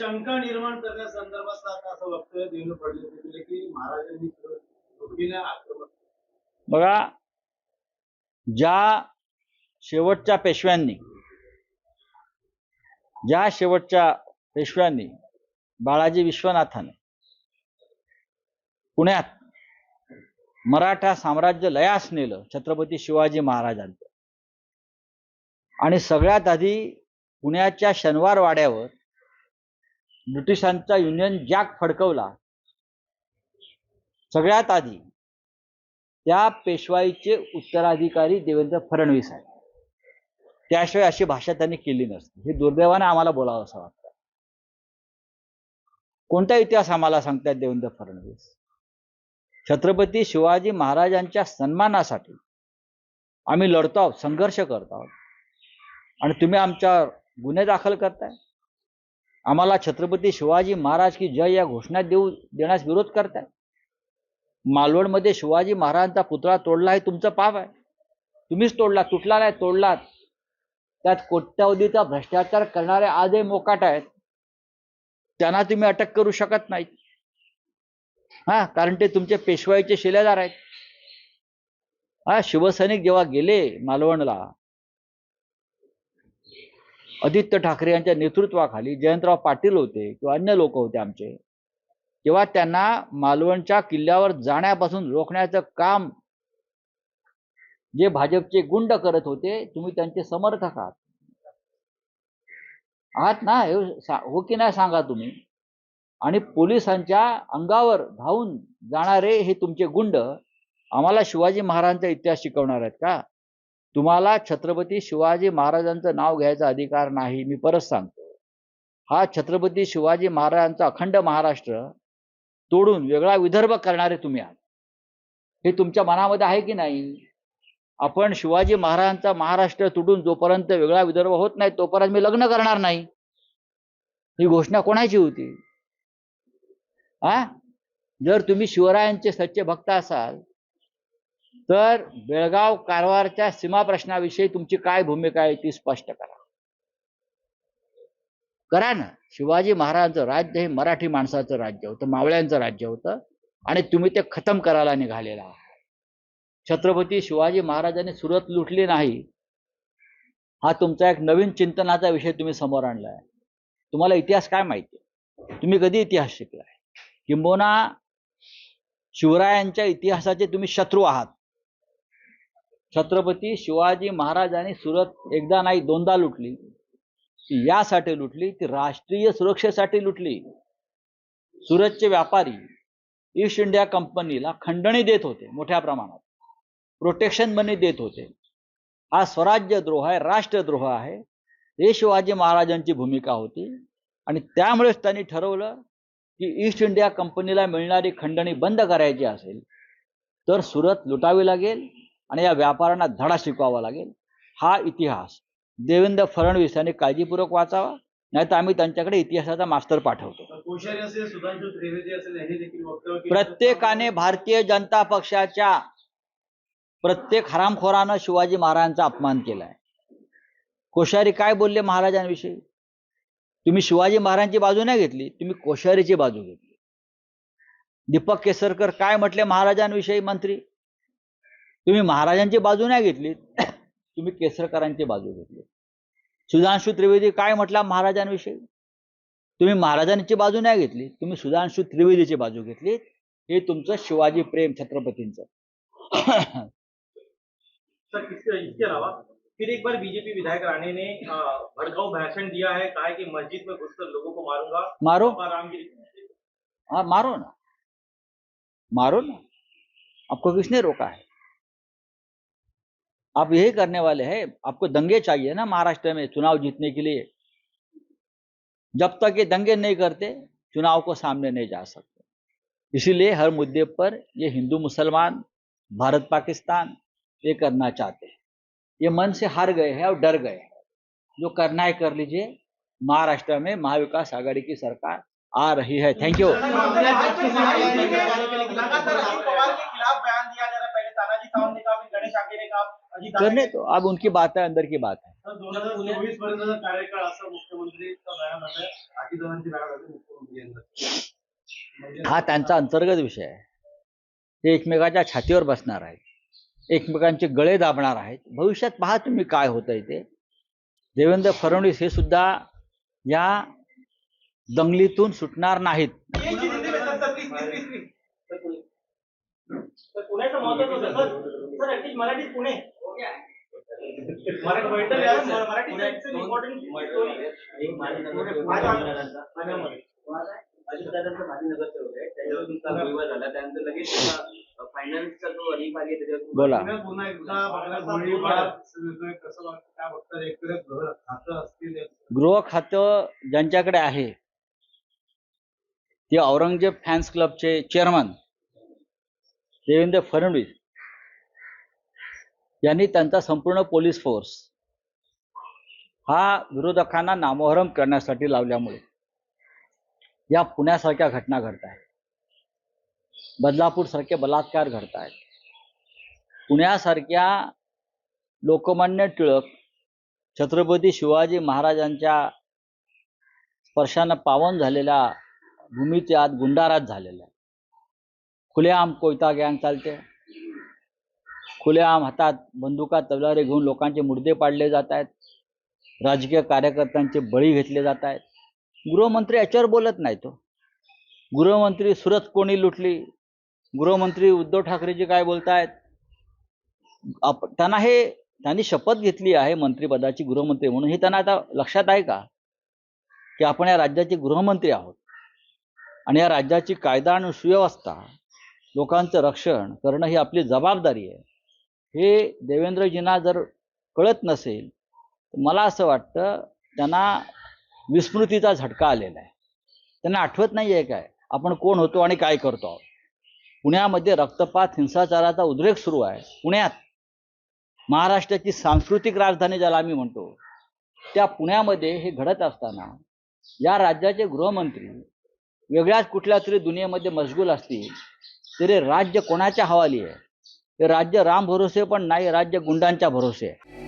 शंका निर्माण करण्यासंदर्भात आता असं वक्तव्य देणं पडलं की महाराजांनी आक्रमण बघा ज्या शेवटच्या पेशव्यांनी ज्या शेवटच्या पेशव्यांनी बाळाजी विश्वनाथाने पुण्यात मराठा साम्राज्य लयास नेलं छत्रपती शिवाजी महाराजांचं. आणि सगळ्यात आधी पुण्याच्या शनिवार वाड्यावर ब्रिटिशांचा युनियन जॅक फडकवला. सगळ्यात आधी त्या पेशवाईचे उत्तराधिकारी देवेंद्र फडणवीस आहेत. त्याशिवाय अशी भाषा त्यांनी केली नसती. हे दुर्दैवाने आम्हाला बोलावं असं वाटतं. कोणता इतिहास आम्हाला सांगतात देवेंद्र फडणवीस? छत्रपती शिवाजी महाराजांच्या सन्मानासाठी आम्ही लढतो आहोत संघर्ष करतो आहोत. आणि तुम्ही आमच्यावर गुन्हे दाखल करताय? आम्हाला छत्रपती शिवाजी महाराज की जय या घोषणा देऊ देण्यास विरोध करताय? मालवणमध्ये शिवाजी महाराजांचा पुतळा तोडला हे तुमचं पाप आहे. तुम्हीच तोडला तुटला नाही तोडलात. त्यात कोट्यावधीचा भ्रष्टाचार करणारे आजही मोकाट आहेत. त्यांना तुम्ही अटक करू शकत नाही हा कारण ते तुमचे पेशवाईचे शिलेदार आहेत. हा शिवसैनिक जेव्हा गेले मालवणला आदित्य ठाकरे यांच्या नेतृत्वाखाली जयंतराव पाटील होते किंवा अन्य लोक होते आमचे तेव्हा त्यांना मालवणच्या किल्ल्यावर जाण्यापासून रोखण्याचं काम जे भाजपचे गुंड करत होते तुम्ही त्यांचे समर्थक आहात. आहात ना हे हो की नाही सांगा तुम्ही? आणि पोलिसांच्या अंगावर धावून जाणारे हे तुमचे गुंड आम्हाला शिवाजी महाराजांचा इतिहास शिकवणार आहेत का? तुम्हाला छत्रपती शिवाजी महाराजांचं नाव घ्यायचा अधिकार नाही मी परत सांगतो. हा छत्रपती शिवाजी महाराजांचा अखंड महाराष्ट्र तोडून वेगळा विदर्भ करणारे तुम्ही आहात. हे तुमच्या मनामध्ये आहे की नाही? आपण शिवाजी महाराजांचा महाराष्ट्र तुटून जोपर्यंत वेगळा विदर्भ होत नाही तोपर्यंत मी लग्न करणार नाही. ही घोषणा कोणाची होती? हा जर तुम्ही शिवरायांचे सच्चे भक्त असाल तर बेळगाव कारवारच्या सीमा प्रश्नाविषयी तुमची काय भूमिका आहे ती स्पष्ट करा. करा ना. शिवाजी महाराजांचं राज्य हे मराठी माणसाचं राज्य होतं मावळ्यांचं राज्य होतं आणि तुम्ही ते खतम करायला निघालेला आहात. छत्रपती शिवाजी महाराजांनी सुरत लुटली नाही. हा तुमचा एक नवीन चिंतनाचा विषय तुम्ही समोर आणलाय. तुम्हाला इतिहास काय माहिती तुम्ही कधी इतिहास शिकलाय? किंबोना शिवरायांच्या इतिहासाचे तुम्ही शत्रू आहात. छत्रपती शिवाजी महाराजांनी सुरत एकदा नाही दोनदा लुटली. ती यासाठी लुटली ती राष्ट्रीय सुरक्षेसाठी लुटली. सुरतचे व्यापारी ईस्ट इंडिया कंपनीला खंडणी देत होते मोठ्या प्रमाणात. प्रोटेक्शन मनी देत होते. हा स्वराज्यद्रोह आहे राष्ट्रद्रोह आहे. हे शिवाजी महाराजांची भूमिका होती. आणि त्यामुळेच त्यांनी ठरवलं की ईस्ट इंडिया कंपनीला मिळणारी खंडणी बंद करायची असेल तर सुरत लुटावी लागेल. आणि या व्यापाऱ्यांना धडा शिकवावा लागेल. हा इतिहास देवेंद्र फडणवीस यांनी काळजीपूर्वक वाचावा नाही तर आम्ही त्यांच्याकडे इतिहासाचा मास्तर पाठवतो. प्रत्येकाने भारतीय जनता पक्षाच्या प्रत्येक हरामखोरानं शिवाजी महाराजांचा अपमान केलाय. कोश्यारी काय बोलले महाराजांविषयी? तुम्ही शिवाजी महाराजांची बाजू नाही घेतली तुम्ही कोश्यारीची बाजू घेतली. दीपक केसरकर काय म्हटले महाराजांविषयी मंत्री? तुम्ही महाराजांची बाजू नाही घेतली तुम्ही केसरकरांची बाजू घेतली. सुधांशु त्रिवेदी काय म्हटला महाराजांविषयी? तुम्ही महाराजांची बाजू नाही घेतली तुम्ही सुधांशु त्रिवेदीची बाजू घेतली. हे तुमचं शिवाजी प्रेम छत्रपतींचं. फिर एक बार बीजेपी विधायक राणे ने भड़काऊ भाषण दिया है कहा कि मस्जिद में घुसकर लोगों को मारूंगा। मारो। हाँ मारो ना। मारो ना। आपको किसने रोका है? आप यही करने वाले हैं, आपको दंगे चाहिए ना महाराष्ट्र में चुनाव जीतने के लिए। जब तक ये दंगे नहीं करते, चुनाव को सामने नहीं जा सकते। इसीलिए हर मुद्दे पर ये हिंदू मुसलमान, भारत पाकिस्तान, ये करना चाहते हैं। ये मन से हार गए हैं और डर गए हैं। जो करना है कर लीजिए। महाराष्ट्र में महाविकास आघाड़ी की सरकार आ रही है। Thank you. करने तो. अब उनकी बात है अंदर की बात है. दोन हजार चोवीस पर्यंतचा कार्यकाळ असं मुख्यमंत्री म्हणजे हा त्यांचा अंतर्गत विषय आहे. ते एकमेकाच्या छातीवर बसणार आहेत. एकमेकांचे गळे दाबणार आहेत. भविष्यात पहा तुम्ही काय होतंय ते. देवेंद्र फडणवीस हे सुद्धा या दंगलीतून सुटणार नाहीत. पुण्याचं होतं. मराठीत पुणे. आहे. त्याच्यावर तुमचा विवाद झाला. त्यानंतर लगेच फायनान्सचा जो आहे त्याच्यावर बोला. पुन्हा एकदा. कसं वाटतं? खातं असतील गृह खातं ज्यांच्याकडे आहे ते औरंगजेब फॅन्स क्लबचे चेअरमन देवेंद्र फडणवीस. यांनी त्यांचा संपूर्ण पोलीस फोर्स हा विरोधकांना नामोहरम करण्यासाठी लावल्यामुळे या पुण्यासारख्या घटना घडत आहेत. बदलापूरसारखे बलात्कार घडत आहेत. पुण्यासारख्या लोकमान्य टिळक छत्रपती शिवाजी महाराजांच्या स्पर्शानं पावन झालेल्या भूमीच्या आत गुंडारात झालेल्या खुलेआम कोयता गँग चालते. खुलेआम हातात बंदुका तलवारी घेऊन लोकांचे मुर्दे पाडले जात आहेत. राजकीय कार्यकर्त्यांचे बळी घेतले जात आहेत. गृहमंत्री याच्यावर बोलत नाही तो हो. गृहमंत्री सुरत कोणी लुटली? गृहमंत्री उद्धव ठाकरेजी काय बोलतायत? आप त्यांना हे त्यांनी शपथ घेतली आहे मंत्रिपदाची गृहमंत्री म्हणून. हे त्यांना आता लक्षात आहे का? की आपण या राज्याचे गृहमंत्री आहोत. आणि या राज्याची कायदा आणि सुव्यवस्था लोकांचं रक्षण करणं ही आपली जबाबदारी आहे. हे देवेंद्रजींना जर कळत नसेल तर मला असं वाटतं त्यांना विस्मृतीचा झटका आलेला आहे. त्यांना आठवत नाही आहे काय आपण कोण होतो आणि काय करतो आहोत. पुण्यामध्ये रक्तपात हिंसाचाराचा उद्रेक सुरू आहे पुण्यात. महाराष्ट्राची सांस्कृतिक राजधानी ज्याला आम्ही म्हणतो त्या पुण्यामध्ये हे घडत असताना या राज्याचे गृहमंत्री वेगळ्याच कुठल्या तरी दुनियेमध्ये मशगूल असतील तरी राज्य कोणाच्या हवाली आहे? हे राज्य राम भरोसे पण नाही राज्य गुंडांच्या भरोसे. आहे